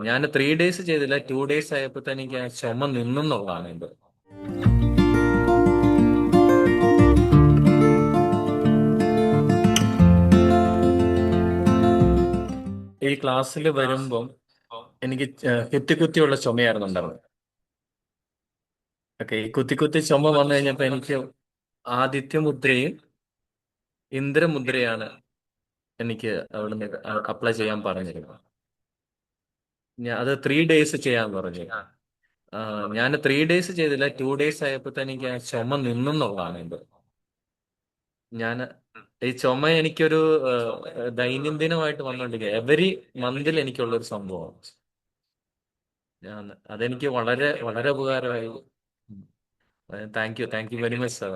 ഞാൻ three days ചെയ്തില്ല. Two days ആയപ്പോ തന്നെ എനിക്ക് ആ ചുമ നിന്നുള്ളതാണ് എന്റെ ഈ ക്ലാസ്സിൽ വരുമ്പം എനിക്ക് കുത്തി കുത്തിയുള്ള ചുമയായിരുന്നു ഉണ്ടായിരുന്നത്. ഓക്കെ ഈ കുത്തി കുത്തി ചുമ വന്നു കഴിഞ്ഞപ്പോ എനിക്ക് ആദിത്യമുദ്രയും ഇന്ദ്രമുദ്രയാണ് എനിക്ക് അവിടുന്ന് അപ്ലൈ ചെയ്യാൻ പറഞ്ഞിരുന്നത്. ഞാൻ അത് ത്രീ ഡേയ്സ് ചെയ്യാൻ പറഞ്ഞു. ഞാൻ ത്രീ ഡേയ്സ് ചെയ്തില്ല. ടു ഡേയ്സ് ആയപ്പോ തന്നെ എനിക്ക് ആ ചുമ നിന്നെന്നുള്ളതാണ് എന്റെ ഞാൻ ഈ ചുമ എനിക്കൊരു ദൈനംദിനമായിട്ട് വന്നുകൊണ്ടിരിക്കുക എവരി മന്തിൽ എനിക്കുള്ള ഒരു സംഭവമാണ് ഞാൻ അതെനിക്ക് വളരെ വളരെ ഉപകാരമായി. Thank you thank you very much sir